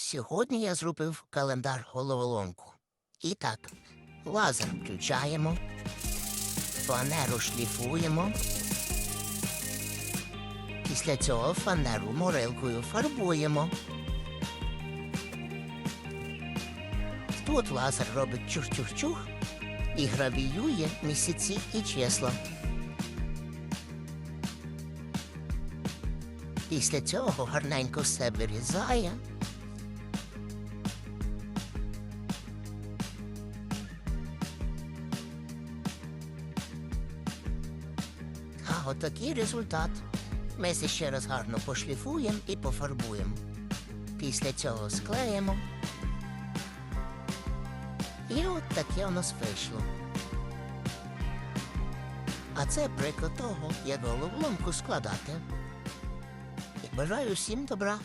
Сьогодні я зробив календар головоломку. І так, лазер включаємо, фанеру шліфуємо. Після цього фанеру морилкою фарбуємо. Тут лазер робить чух-чух-чух і гравіює місяці і числа. Після цього гарненько все вирізає. Отакий результат. Ми ще раз гарно пошліфуємо і пофарбуємо. Після цього склеїмо. І от таке у нас вийшло. А це приклад того, як головоломку складати. І бажаю всім добра.